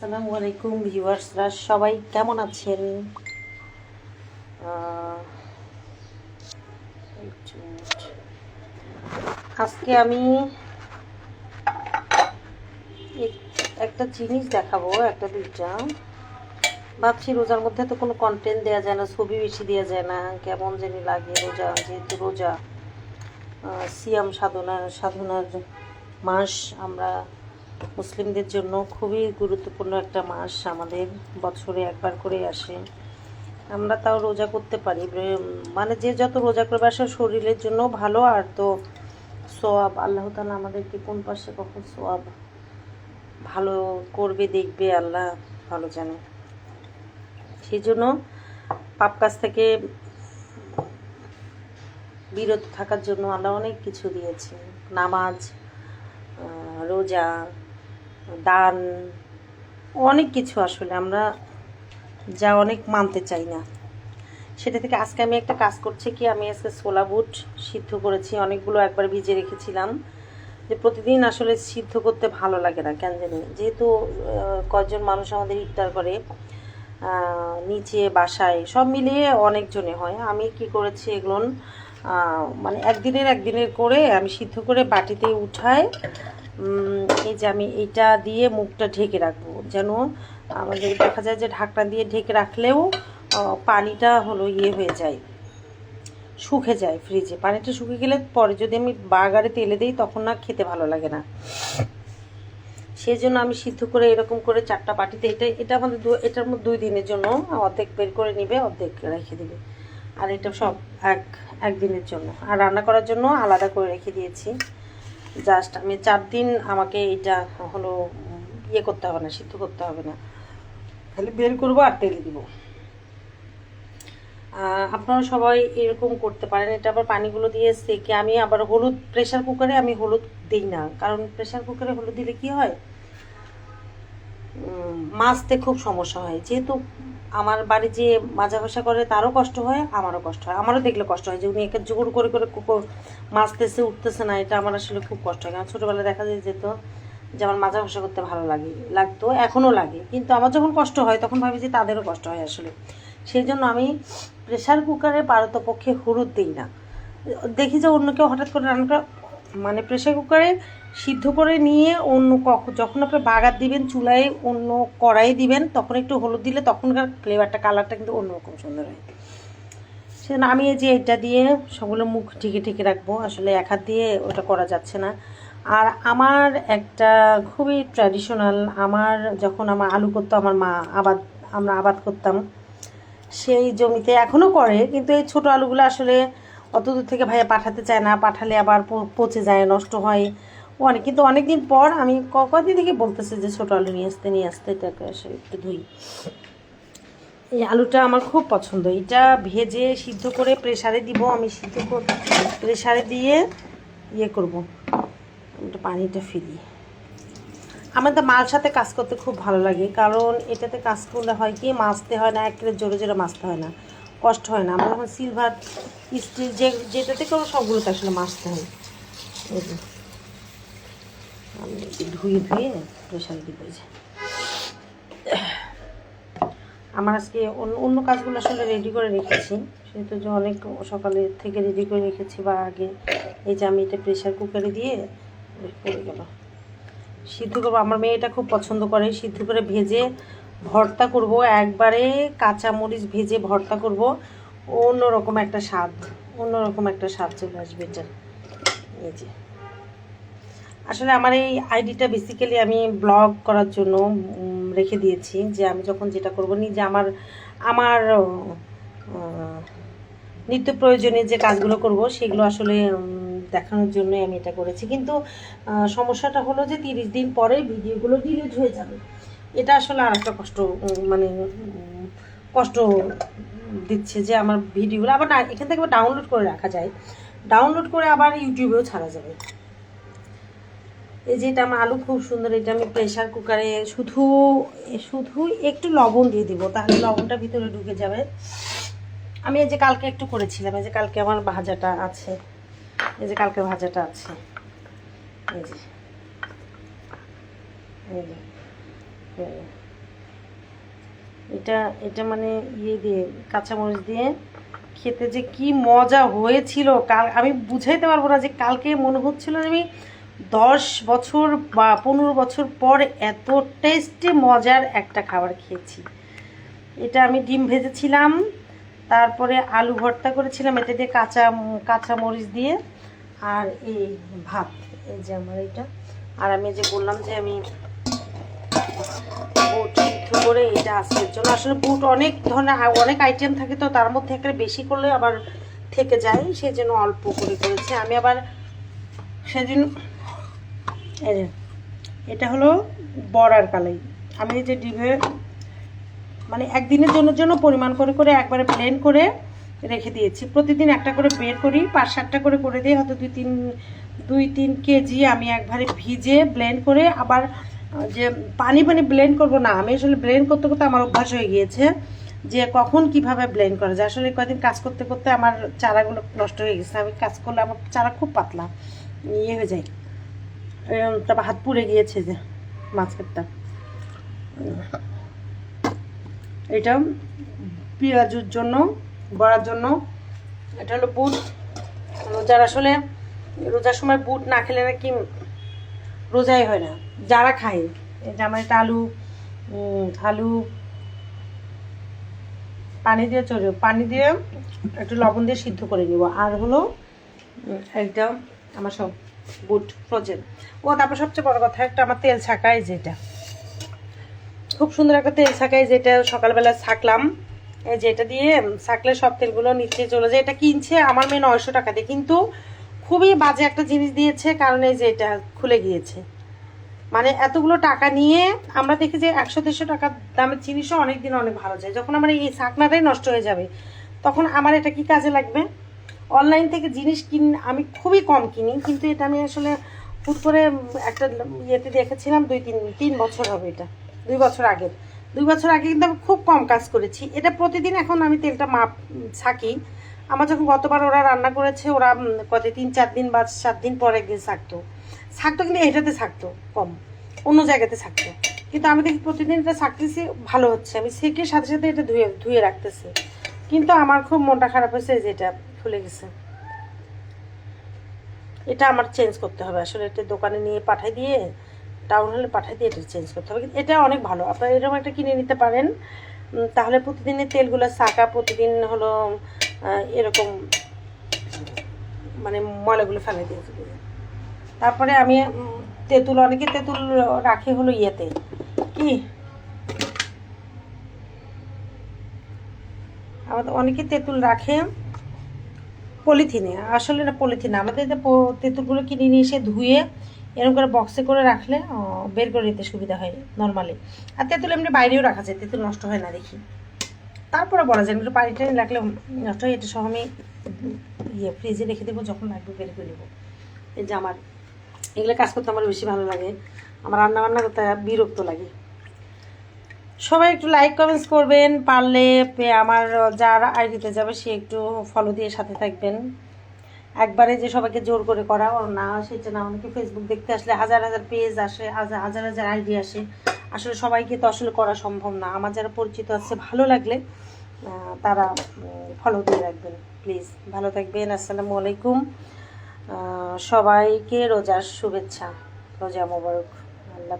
আসসালামু আলাইকুম ভিউয়ার্সরা সবাই কেমন আছেন। আজকে আমি একটা জিনিস দেখাবো, একটা দুইটা। ভাবছি রোজার মধ্যে তো কোনো কন্টেন্ট দেওয়া যায় না, ছবি বেশি দেওয়া যায় না, কেমন জানি লাগে রোজা, যেহেতু রোজা। সিয়াম সাধনা, সাধনার মাস আমরা মুসলিমদের জন্য খুবই গুরুত্বপূর্ণ একটা মাস আমাদের বছরে একবার করে আসে। আমরা তাও রোজা করতে পারি। মানে যে যত রোজা করবে, আসে শরীরের জন্য ভালো আর তো সোয়াব। আল্লাহ তালা আমাদেরকে কোন পাশে কখন সোয়াব ভালো করবে, দেখবে, আল্লাহ ভালো জানে। সেই জন্য পাপ কাজ থেকে বিরত থাকার জন্য আল্লাহ অনেক কিছু দিয়েছে নামাজ রোজা দান, অনেক কিছু আসলে আমরা যা অনেক মানতে চাই না। সেটা থেকে আজকে আমি একটা কাজ করছি কি, আমি আজকে ছোলা বুট সিদ্ধ করেছি, অনেকগুলো একবার ভিজে রেখেছিলাম। যে প্রতিদিন আসলে সিদ্ধ করতে ভালো লাগে না, কেন জানি? যেহেতু কয়েকজন মানুষ আমাদের ইফতার করে নিচে, বাসায়, সব মিলিয়ে অনেকজনে হয়। আমি কি করেছি এগুলো মানে একদিনের একদিনের করে আমি সিদ্ধ করে বাটিতে উঠায় এই যে আমি এইটা দিয়ে মুখটা ঢেকে রাখব। যেন আমাদের দেখা যায় যে ঢাকনা দিয়ে ঢেকে রাখলেও পানিটা হলো ইয়ে হয়ে যায়, শুকে যায় ফ্রিজে পানিটা শুকে গেলে পরে যদি আমি বার্গারে তেলে দিই, তখন না খেতে ভালো লাগে না। সেই জন্য আমি সিদ্ধ করে এরকম করে চারটা বাটিতে, এটা এটা আমাদের এটার মধ্যে দুই দিনের জন্য অর্ধেক বের করে নিবে, অর্ধেক রেখে দিবে। আর এটা সব এক, একদিনের জন্য। আর রান্না করার জন্য আলাদা করে রেখে দিয়েছি। জাস্ট আমি চার দিন আমাকে এটা হলো ইয়ে করতে হবে না, সিদ্ধ করতে হবে না। খালি বের করব আর তেল দিব। আপনারা সবাই এরকম করতে পারেন। এটা আবার পানিগুলো দিয়ে সেকে আমি আবার হলুদ প্রেশার কুকারে আমি হলুদ দিই না। কারণ প্রেশার কুকারে হলুদ দিলে কি হয়? মাছতে খুব সমস্যা হয়। যেহেতু আমার বাড়ি যে মাজা ঘষা করে তারও কষ্ট হয়, আমারও কষ্ট হয়। আমারও দেখলে কষ্ট হয় যে উনি একে জোর করে করে কুকুর মাছতেছে, উঠতেছে না, এটা আমার আসলে খুব কষ্ট হয়। কারণ ছোটোবেলায় দেখা যায় যেত যে আমার মাজা ঘষা করতে ভালো লাগে, লাগতো, এখনও লাগে। কিন্তু আমার যখন কষ্ট হয়, তখন ভাবি যে তাদেরও কষ্ট হয় আসলে। সেই জন্য আমি প্রেশার কুকারে পারতপক্ষে হলুদ দিই না। দেখি যে অন্য কেউ হঠাৎ করে রান্না করে মানে প্রেশার কুকারে সিদ্ধ করে নিয়ে অন্য যখন আপনি বাগার দিবেন, চুলায় অন্য কড়াই দিবেন, তখন একটু হলুদ দিলে তখনকার ফ্লেভারটা কালারটা কিন্তু অন্যরকম সুন্দর হয়। সে আমি এই যে এটা দিয়ে সবগুলো মুখ ঢেকে ঢেকে রাখব, আসলে এক হাত দিয়ে ওটা করা যাচ্ছে না। আর আমার একটা খুবই ট্র্যাডিশনাল আমার যখন আমার আলু করতো, আমার মা আবাদ, আমরা আবাদ করতাম, সেই জমিতে এখনও করে, কিন্তু এই ছোট আলুগুলো আসলে অত দূর থেকে ভাইয়া পাঠাতে চায় না, পাঠালে আবার পচে যায়, নষ্ট হয়। অনেক, কিন্তু অনেকদিন পর আমি কদিন থেকে বলতেছি যে ছোট আলু নিয়ে আসতে নিয়ে আসতে এটাকে আসলে একটু ধুই। এই আলুটা আমার খুব পছন্দ। এটা ভেজে সিদ্ধ করে প্রেসারে দিব, আমি সিদ্ধ করে, প্রেসারে দিয়ে ইয়ে করব। একটু পানিটা ফিরি আমার তো মাল সাথে কাজ করতে খুব ভালো লাগে, কারণ এটাতে কাজ করলে হয় কি, মাছতে হয় না একেবারে জোরে জোরে মাছতে হয় না। কষ্ট হয় না। আমার যখন সিলভার স্টিল যে যেটাতে করব সবগুলোতে আসলে মাছতে হয়। আমি ধুয়ে ধুয়ে প্রেশার দিতে আমার আজকে অন্য কাজগুলো আসলে রেডি করে রেখেছি। সেহেতু যে অনেক সকালে থেকে রেডি করে রেখেছি বা আগে। এই যে আমি এটা প্রেশার কুকারে দিয়ে পড়ে গেল। সিদ্ধ করব। আমার মেয়েটা খুব পছন্দ করে সিদ্ধ করে ভেজে ভর্তা করব, একবারে কাঁচা মরিচ ভেজে ভর্তা করব। অন্যরকম একটা স্বাদ, অন্যরকম একটা স্বাদ চলে আসবে এটা। এই যে। আসলে আমার এই আইডিটা বেসিক্যালি আমি ব্লগ করার জন্য রেখে দিয়েছি যে আমি যখন যেটা করব, নিজে আমার আমার নিত্য প্রয়োজনীয় যে কাজগুলো করব, সেগুলো আসলে দেখানোর জন্যই আমি এটা করেছি। কিন্তু সমস্যাটা হলো যে তিরিশ দিন পরে ভিডিওগুলো ডিলিট হয়ে যাবে। এটা আসলে আর একটা কষ্ট মানে কষ্ট দিচ্ছে যে আমার ভিডিওগুলো আবার এখান থেকে ডাউনলোড করে রাখা যায়। ডাউনলোড করে আবার ইউটিউবেও ছাড়া যাবে। এই যে এটা আমার আলু খুব সুন্দর, এটা আমি প্রেশার কুকারে শুধু শুধু একটু লবণ দিয়ে দিব, তাহলে লবণটা ভিতরে ঢুকে যাবে। আমি এই যে কালকে একটু করেছিলাম, এই যে কালকে আমার ভাজাটা আছে। এই যে কালকে ভাজাটা আছে। এই যে এই যে। এই এটা এটা মানে ইয়ে দিয়ে, কাঁচামরিচ দিয়ে খেতে যে কি মজা হয়েছিল। কাল, আমি বুঝাইতে পারব না যে কালকে মনে হচ্ছিল আমি দশ বছর বা পনেরো বছর পর এত টেস্টি মজার একটা খাবার খেয়েছি। এটা আমি ডিম ভেজেছিলাম, তারপরে আলু ভর্তা করেছিলাম, এটা দিয়ে কাঁচা কাঁচা মরিচ দিয়ে, আর এই ভাত, এই যে আমার এটা আর আমি যে বললাম যে আমি করে এটা আজকের জন্য। আসলে বুট অনেক ধরনের অনেক আইটেম থাকে তো, তার মধ্যে একটা বেশি করলে আবার থেকে যায় সেই জন্য অল্প করে করেছি। আমি আবার সেদিন এটা হলো বড়ার কালাই। আমি যে ডিভে মানে একদিনের জন্য জন্য পরিমাণ করে করে একবারে ব্লেন্ড করে রেখে দিয়েছি। প্রতিদিন একটা করে বের করি, পাঁচ সাতটা করে করে দিই হয়তো দুই তিন দুই তিন কেজি আমি একবারে ভিজে ব্লেন্ড করে আবার যে পানি পানি ব্লেন্ড করব না, আমি আসলে ব্লেন্ড করতে করতে আমার অভ্যাস হয়ে গিয়েছে যে কখন কীভাবে ব্লেন্ড করা যায়। আসলে কয়েকদিন কাজ করতে করতে আমার চারাগুলো নষ্ট হয়ে গেছে, আমি কাজ করলে আমার চারা খুব পাতলা ইয়ে হয়ে যায়। তারপর হাত পুড়ে গিয়েছে যে মাছকেটটা এটা পেঁয়াজুর জন্য, বড়ার জন্য। এটা হলো বুট। রোজার আসলে রোজার সময় বুট না খেলে নাকি রোজাই হয় না, যারা খায়। এটা আলু আলু, পানি দিয়ে চড়িয়ে পানি দিয়ে একটু লবণ দিয়ে সিদ্ধ করে নিব। আর হলো একটা আমার সব বুট ফ্রোজেন। ও, তারপর সবচেয়ে বড় কথা, একটা আমার তেল ছাকাই যেটা খুব সুন্দর একটা তেল ছাকাই যেটা সকালবেলা ছাকলাম। যেটা দিয়ে ছাকলে সব তেলগুলো নিচে চলে যায়। এটা কিনছে আমার মেয়ে নয়শো টাকা দিয়ে, কিন্তু খুবই বাজে একটা জিনিস দিয়েছে, কারণ এই যে এটা খুলে গিয়েছে। মানে এতগুলো টাকা নিয়ে আমরা দেখি যে একশো, দেড়শো টাকার দামের জিনিসও অনেক দিন অনেক ভালো যায়। যখন আমার এই ছাকনাটাই নষ্ট হয়ে যাবে, তখন আমার এটা কি কাজে লাগবে? অনলাইন থেকে জিনিস কিন আমি খুবই কম কিনি, কিন্তু এটা আমি আসলে হুট করে একটা ইয়েতে দেখেছিলাম, দুই তিন তিন বছর হবে এটা, দুই বছর আগের। দুই বছর আগে কিন্তু আমি খুব কম কাজ করেছি। এটা প্রতিদিন এখন আমি তেলটা মাপ ছাকি। আমার যখন গতবার ওরা রান্না করেছে, ওরা কত তিন, চার দিন বা সাত দিন পরে একদিন থাকতো থাকতো কিন্তু এটাতে থাকতো কম। অন্য জায়গাতে থাকতো কিন্তু আমি দেখি প্রতিদিন এটা থাকতেছি ভালো হচ্ছে। আমি সেকে সাথে সাথে এটা ধুয়ে ধুয়ে রাখতেছি। কিন্তু আমার খুব মনটা খারাপ হয়েছে যে এটা খুলে গেছে। এটা আমার চেঞ্জ করতে হবে। আসলে এটা দোকানে নিয়ে পাঠাই দিয়ে টাউন হলে পাঠাই দিয়ে এটা চেঞ্জ করতে হবে। কিন্তু এটা অনেক ভালো। আপনারা এরকম একটা কিনে নিতে পারেন। তাহলে প্রতিদিনের তেলগুলো শাকা প্রতিদিন হলো এরকম মানে ময়লাগুলো ফেলে দিয়ে। তারপরে আমি তেঁতুল, অনেকে তেঁতুল রাখে হলো ইয়েতে। কি? আমাদের অনেকে তেঁতুল রাখে পলিথিনে। আসলে না পলিথিনে, আমাদের তেঁতুলগুলো কিনে নিয়ে এসে ধুয়ে এরকম করে বক্সে করে রাখলে বের করে নিতে সুবিধা হয় নর্মালি আর তেঁতুল এমনি বাইরেও রাখা যায়, তেঁতুল নষ্ট হয় না দেখি। তারপরে বলা যায় একটু পানি টানি রাখলে নষ্ট হয়, এটা সহ আমি ইয়ে ফ্রিজে রেখে দেবো, যখন লাগবে বের করে নেব। এই যে আমার, এগুলো কাজ করতে আমার বেশি ভালো লাগে। আমার রান্না বান্না করতে বিরক্ত লাগে। সবাই একটু লাইক কমেন্টস করবেন, পারলে আমার, যার আইডিতে যাবে, সে একটু ফলো দিয়ে সাথে থাকবেন। একবারে যে সবাইকে জোর করে করা না, সেটা না। অনেকে ফেসবুক দেখতে আসলে হাজার হাজার পেজ আসে, হাজার হাজার হাজার আইডি আসে। আসলে সবাইকে তো আসলে করা সম্ভব না। আমার যারা পরিচিত আছে, ভালো লাগলে তারা ফলো দিয়ে রাখবেন প্লিজ ভালো থাকবেন, আসসালামু আলাইকুম। সবাইকে রোজার শুভেচ্ছা, রোজা মোবারক। আল্লাহ